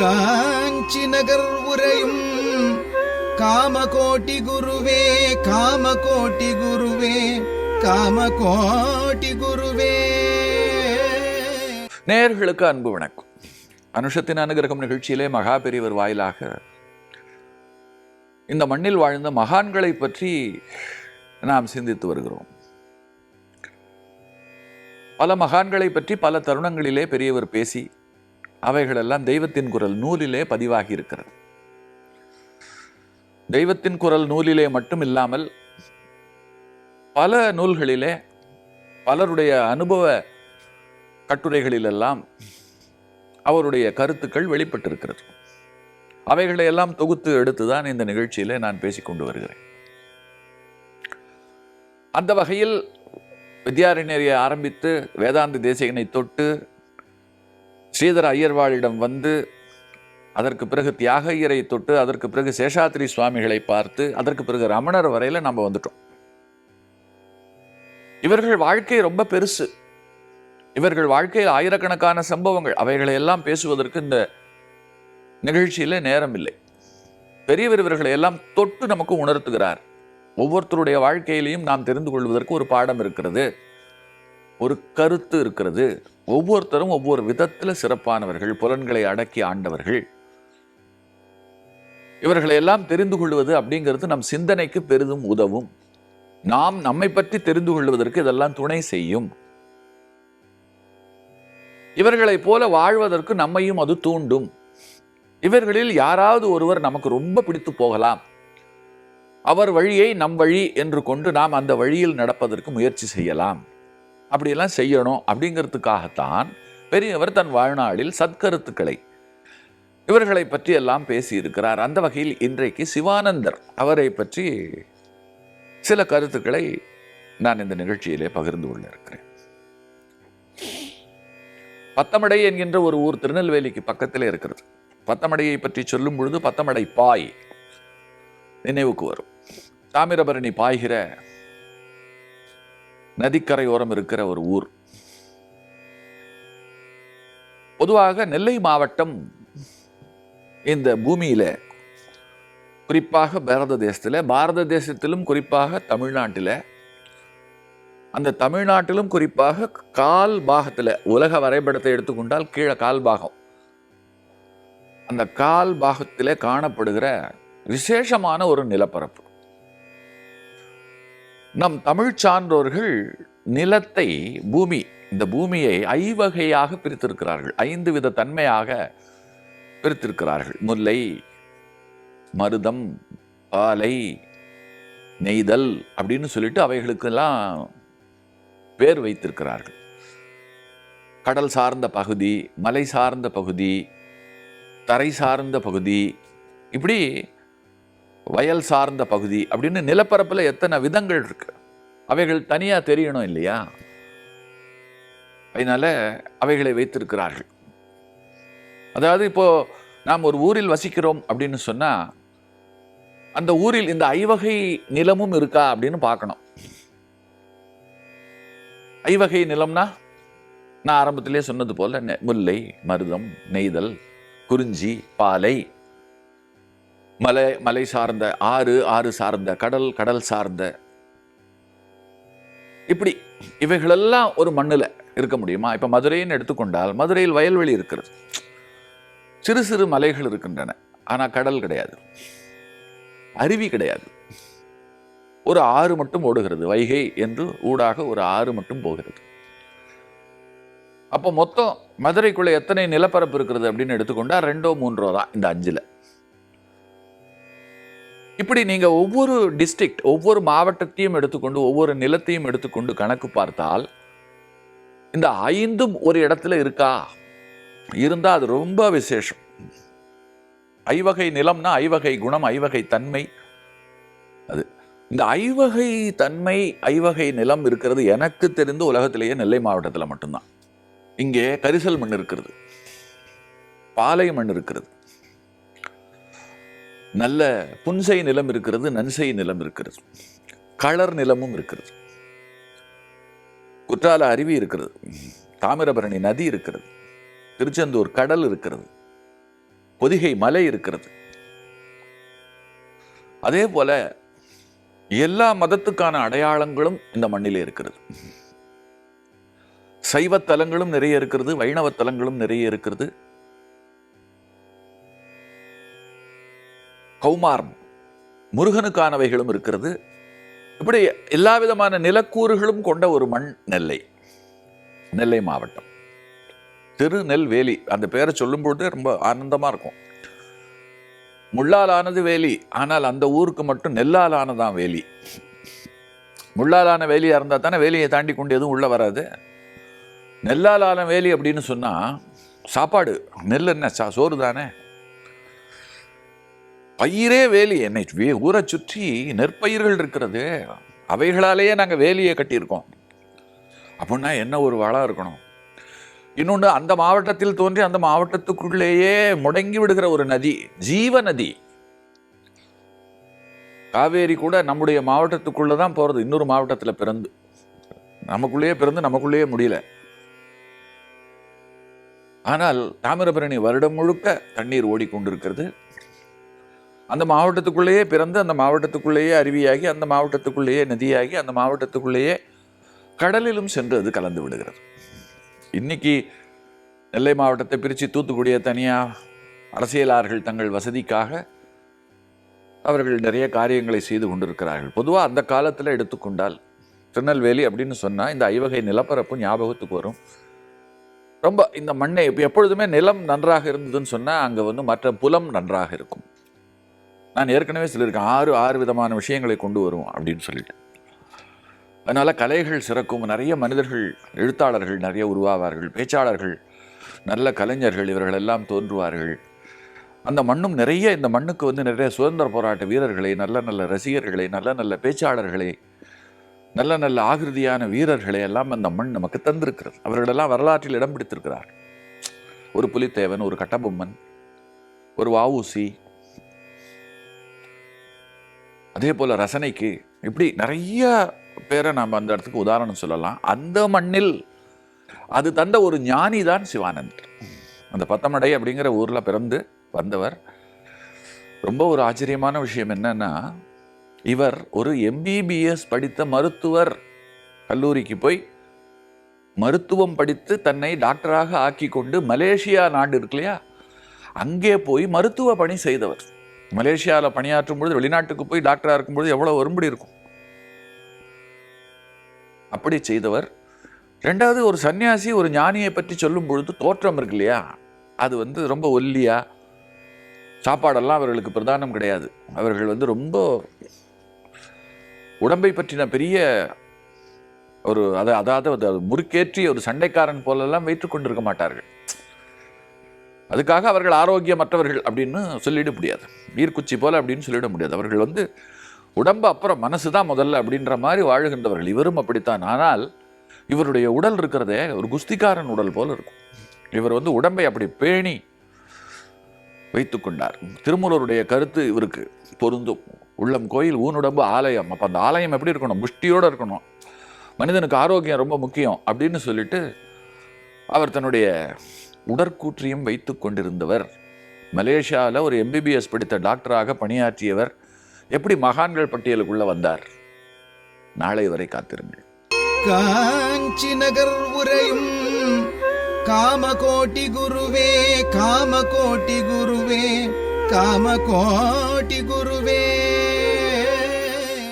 காஞ்சி நகர் உரையும் காமகோட்டி குருவே காமகோட்டி குருவே காமகோட்டி குருவே. நேயர்களுக்கு அன்பு வணக்கம். அனுஷத்தின் அனுகிரகம் நிகழ்ச்சியிலே மகா பெரியவர் வாயிலாக இந்த மண்ணில் வாழ்ந்த மகான்களை பற்றி நாம் சிந்தித்து வருகிறோம். பல மகான்களை பற்றி பல தருணங்களிலே பெரியவர் பேசி அவைகளெல்லாம் தெய்வத்தின் குரல் நூலிலே பதிவாகி இருக்கிறது தெய்வத்தின் குரல் நூலிலே மட்டும் இல்லாமல் பல நூல்களிலே பலருடைய அனுபவ கட்டுரைகளிலெல்லாம் அவருடைய கருத்துக்கள் வெளிப்பட்டிருக்கிறது. அவைகளை எல்லாம் தொகுத்து எடுத்துதான் இந்த நிகழ்ச்சியிலே நான் பேசிக்கொண்டு வருகிறேன். அந்த வகையில் வித்யாரண்யரை ஆரம்பித்து வேதாந்த தேசிகனை தொட்டு ஸ்ரீதர ஐயர்வாளிடம் வந்து அதற்கு பிறகு தியாக ஐயரை தொட்டு அதற்கு பிறகு சேஷாத்ரி சுவாமிகளை பார்த்து அதற்கு பிறகு ரமணர் வரையில நம்ம வந்துட்டோம். இவர்கள் வாழ்க்கை ரொம்ப பெருசு. இவர்கள் வாழ்க்கையில் ஆயிரக்கணக்கான சம்பவங்கள் அவைகளை எல்லாம் பேசுவதற்கு இந்த நிகழ்ச்சியில நேரம் இல்லை. பெரியவர் இவர்களை எல்லாம் தொட்டு நமக்கு உணர்த்துகிறார். ஒவ்வொருத்தருடைய வாழ்க்கையிலையும் நாம் தெரிந்து கொள்வதற்கு ஒரு பாடம் இருக்கிறது. ஒரு கருத்து இருக்கிறது. ஒவ்வொருத்தரும் ஒவ்வொரு விதத்தில் சிறப்பானவர்கள் புலன்களை அடக்கி ஆண்டவர்கள். இவர்களை எல்லாம் தெரிந்து கொள்வது அப்படிங்கிறது நம் சிந்தனைக்கு பெரிதும் உதவும். நாம் நம்மை பற்றி தெரிந்து கொள்வதற்கு இதெல்லாம் துணை செய்யும். இவர்களைப் போல வாழ்வதற்கு நம்மையும் அது தூண்டும். இவர்களில் யாராவது ஒருவர் நமக்கு ரொம்ப பிடித்து போகலாம். அவர் வழியை நம் வழி என்று கொண்டு நாம் அந்த வழியில் நடப்பதற்கு முயற்சி செய்யலாம். அப்படியெல்லாம் செய்யணும் அப்படிங்கிறதுக்காகத்தான் பெரியவர் தன் வாழ்நாளில் சத்கருத்துக்களை இவர்களை பற்றி எல்லாம் பேசியிருக்கிறார். அந்த வகையில் இன்றைக்கு சிவானந்தர் அவரை பற்றி சில கருத்துக்களை நான் இந்த நிகழ்ச்சியிலே பகிர்ந்து கொள்ள இருக்கிறேன் பத்தமடை என்கின்ற ஒரு ஊர் திருநெல்வேலிக்கு பக்கத்திலே இருக்கிறது. பத்தமடையை பற்றி சொல்லும் பொழுது பத்தமடை பாய் நினைவுக்கு வரும். தாமிரபரணி பாய்கிற நதிக்கரையோரம் இருக்கிற ஒரு ஊர். பொதுவாக நெல்லை மாவட்டம் இந்த பூமியில் குறிப்பாக பாரத தேசத்தில் பாரத தேசத்திலும் குறிப்பாக தமிழ்நாட்டில் அந்த தமிழ்நாட்டிலும் குறிப்பாக கால் பாகத்தில் உலக வரைபடத்தை எடுத்துக்கொண்டால் கீழே கால் பாகம். அந்த கால் பாகத்தில் காணப்படுகிற விசேஷமான ஒரு நிலப்பரப்பு. நம் தமிழ் சான்றோர்கள் நிலத்தை பூமி இந்த பூமியை ஐவகையாக பிரித்திருக்கிறார்கள். ஐந்து வித தன்மையாக பிரித்திருக்கிறார்கள். முல்லை மருதம் பாலை நெய்தல் அப்படின்னு சொல்லிட்டு அவைகளுக்கெல்லாம் பேர் வைத்திருக்கிறார்கள். கடல் சார்ந்த பகுதி மலை சார்ந்த பகுதி தரை சார்ந்த பகுதி இப்படி வயல் சார்ந்த பகுதி அப்படின்னு நிலப்பரப்பில் எத்தனை விதங்கள் இருக்கு? அவைகள் தனியாக தெரியணும் இல்லையா? அதனால் அவைகளை வைத்திருக்கிறார்கள். அதாவது இப்போது நாம் ஒரு ஊரில் வசிக்கிறோம் அப்படின்னு சொன்னால் அந்த ஊரில் இந்த ஐவகை நிலமும் இருக்கா அப்படின்னு பார்க்கணும். ஐவகை நிலம்னா நான் ஆரம்பத்திலே சொன்னது போல் நெ- முல்லை மருதம் நெய்தல் குறிஞ்சி பாலை மலை மலை சார்ந்த ஆறு ஆறு சார்ந்த கடல் கடல் சார்ந்த. இப்படி இவைகளெல்லாம் ஒரு மண்ணில் இருக்க முடியுமா? இப்போ மதுரைன்னு எடுத்துக்கொண்டால் மதுரையில் வயல்வெளி இருக்கிறது. சிறு சிறு மலைகள் இருக்கின்றன. ஆனால் கடல் கிடையாது. அருவி கிடையாது. ஒரு ஆறு மட்டும் ஓடுகிறது. வைகை என்று ஊடாக ஒரு ஆறு மட்டும் போகிறது. அப்போ மொத்தம் மதுரைக்குள்ளே எத்தனை நிலப்பரப்பு இருக்கிறது அப்படின்னு எடுத்துக்கொண்டால் ரெண்டோ மூன்றோ தான் இந்த அஞ்சில். இப்படி நீங்கள் ஒவ்வொரு டிஸ்ட்ரிக்ட் ஒவ்வொரு மாவட்டத்தையும் எடுத்துக்கொண்டு ஒவ்வொரு நிலத்தையும் எடுத்துக்கொண்டு கணக்கு பார்த்தால் இந்த ஐந்தும் ஒரு இடத்துல இருக்கா? இருந்தால் அது ரொம்ப விசேஷம். ஐவகை நிலம்னா ஐவகை குணம் ஐவகை தன்மை. அது இந்த ஐவகை தன்மை ஐவகை நிலம் இருக்கிறது எனக்கு தெரிந்து உலகத்திலேயே நெல்லை மாவட்டத்தில் மட்டும்தான். இங்கே கரிசல் மண் இருக்கிறது. பாலை மண் இருக்கிறது. நல்ல புன்சை நிலம் இருக்கிறது நன்சை நிலம் இருக்கிறது. களர் நிலமும் இருக்கிறது. குற்றால அருவி இருக்கிறது. தாமிரபரணி நதி இருக்கிறது. திருச்செந்தூர் கடல் இருக்கிறது. பொதிகை மலை இருக்கிறது. அதே போல எல்லா மதத்துக்கான அடையாளங்களும் இந்த மண்ணிலே இருக்கிறது. சைவத்தலங்களும் நிறைய இருக்கிறது வைணவ தலங்களும் நிறைய இருக்கிறது. கௌமாரம். முருகனுக்கானவைகளும் இருக்கிறது. இப்படி எல்லா விதமான நிலக்கூறுகளும் கொண்ட ஒரு மண் நெல்லை. நெல்லை மாவட்டம். திருநெல்வேலி அந்த பேரை சொல்லும்போது ரொம்ப ஆனந்தமாக இருக்கும். முள்ளால் ஆனது வேலி ஆனால் அந்த ஊருக்கு மட்டும் நெல்லால் ஆனதான் வேலி. முள்ளாலான வேலியாக இருந்தால் தானே வேலியை தாண்டி கொண்டு எதுவும் உள்ளே வராது. நெல்லால் ஆன வேலி அப்படின்னு சொன்னால் சாப்பாடு நெல் என்ன சா- சோறு தானே? பயிரே வேலி. என்னை வே- ஊரை சுற்றி நெற்பயிர்கள் இருக்கிறது. அவைகளாலேயே நாங்கள் வேலியை கட்டியிருக்கோம். அப்படின்னா என்ன ஒரு வளம் இருக்கணும்? இன்னொன்று அந்த மாவட்டத்தில் தோன்றி அந்த மாவட்டத்துக்குள்ளேயே முடங்கி விடுகிற ஒரு நதி ஜீவ நதி. காவேரி கூட நம்முடைய மாவட்டத்துக்குள்ளே தான் போகிறது இன்னொரு மாவட்டத்தில் பிறந்து. நமக்குள்ளேயே பிறந்து நமக்குள்ளேயே முடியல. ஆனால் தாமிரபரணி வருடம் முழுக்க தண்ணீர் ஓடிக்கொண்டிருக்கிறது. அந்த மாவட்டத்துக்குள்ளேயே பிறந்து அந்த மாவட்டத்துக்குள்ளேயே அருவியாகி அந்த மாவட்டத்துக்குள்ளேயே நதியாகி அந்த மாவட்டத்துக்குள்ளேயே கடலிலும் சென்று அது கலந்து விடுகிறது. இன்னைக்கு நெல்லை மாவட்டத்தை பிரித்து தூத்துக்குடியை தனியாக அரசியலாளர்கள் தங்கள் வசதிக்காக அவர்கள் நிறைய காரியங்களை செய்து கொண்டிருக்கிறார்கள். பொதுவாக அந்த காலத்தில் எடுத்துக்கொண்டால் திருநெல்வேலி அப்படின்னு சொன்னால் இந்த ஐவகை நிலப்பரப்பு ஞாபகத்துக்கு வரும். ரொம்ப இந்த மண்ணை இப்போ எப்பொழுதுமே நிலம் நன்றாக இருந்ததுன்னு சொன்னால் அங்கே வந்து மற்ற புலம் நன்றாக இருக்கும். நான் ஏற்கனவே சொல்லியிருக்கேன் ஆறு ஆறு விதமான விஷயங்களை கொண்டு வரும் அப்படின்னு சொல்லிட்டு அதனால் கலைகள் சிறக்கும். நிறைய மனிதர்கள் எழுத்தாளர்கள் நிறைய உருவாவார்கள். பேச்சாளர்கள் நல்ல கலைஞர்கள் இவர்கள் எல்லாம் தோன்றுவார்கள். அந்த மண்ணும் நிறைய இந்த மண்ணுக்கு வந்து நிறைய சுதந்திர போராட்ட வீரர்களை நல்ல நல்ல ரசிகர்களை நல்ல நல்ல பேச்சாளர்களை நல்ல நல்ல ஆகிருதியான வீரர்களை எல்லாம் அந்த மண் நமக்கு தந்திருக்கிறது. அவர்களெல்லாம் வரலாற்றில் இடம் பிடித்திருக்கிறார் ஒரு புலித்தேவன் ஒரு கட்டபொம்மன் ஒரு வாவூசி அதே போல் ரசனைக்கு இப்படி நிறைய பேரை நாம் அந்த இடத்துக்கு உதாரணம் சொல்லலாம். அந்த மண்ணில் அது தந்த ஒரு ஞானி தான் சிவானந்தர். அந்த பத்தமடை அப்படிங்கிற ஊரில் பிறந்து வந்தவர். ரொம்ப ஒரு ஆச்சரியமான விஷயம் என்னன்னா இவர் ஒரு எம்பிபிஎஸ் படித்த மருத்துவர் கல்லூரிக்கு போய் மருத்துவம் படித்து தன்னை டாக்டராக ஆக்கி கொண்டு மலேசியா நாடு இருக்கு இல்லையா? அங்கே போய் மருத்துவ பணி செய்தவர். மலேசியாவில் பணியாற்றும் பொழுது வெளிநாட்டுக்கு போய் டாக்டராக இருக்கும்பொழுது எவ்வளோ வரும்படி இருக்கும்? அப்படி செய்தவர் ரெண்டாவது ஒரு சன்னியாசி ஒரு ஞானியை பற்றி சொல்லும் பொழுது தோற்றம் இருக்கு இல்லையா? அது வந்து ரொம்ப ஒல்லியா சாப்பாடெல்லாம் அவர்களுக்கு பிரதானம் கிடையாது. அவர்கள் வந்து ரொம்ப உடம்பை பற்றின பெரிய ஒரு அதை அதாவது அது முறுக்கேற்றி ஒரு சண்டைக்காரன் போலெல்லாம் வைத்து கொண்டிருக்க மாட்டார்கள். அதுக்காக அவர்கள் ஆரோக்கியமற்றவர்கள் அப்படின்னு சொல்லிட முடியாது. நீர்க்குச்சி போல் அப்படின்னு சொல்லிட முடியாது. அவர்கள் வந்து உடம்பு அப்புறம் மனசு தான் முதல்ல அப்படின்ற மாதிரி வாழுகின்றவர்கள். இவரும் அப்படித்தான். ஆனால் இவருடைய உடல் இருக்கிறதே ஒரு குஸ்திக்காரன் உடல் போல் இருக்கும். இவர் வந்து உடம்பை அப்படி பேணி வைத்து கொண்டார். திருமூலருடைய கருத்து இவருக்கு பொருந்தும். உள்ளம் கோயில் ஊனுடம்பு ஆலயம். அப்போ அந்த ஆலயம் எப்படி இருக்கணும்? முஷ்டியோடு இருக்கணும். மனிதனுக்கு ஆரோக்கியம் ரொம்ப முக்கியம் அப்படின்னு சொல்லிட்டு அவர் தன்னுடைய உடற்கூற்றியும் வைத்து கொண்டிருந்தவர். மலேசியாவில் ஒரு எம்பிபிஎஸ் படித்த டாக்டராக பணியாற்றியவர் எப்படி மகான்கள் பட்டியலுக்குள்ள வந்தார்? நாளை வரை காத்திருங்கள். காஞ்சி நகர் உரையும் காமகோட்டி குருவே காமகோட்டி குருவே காமகோட்டி குரு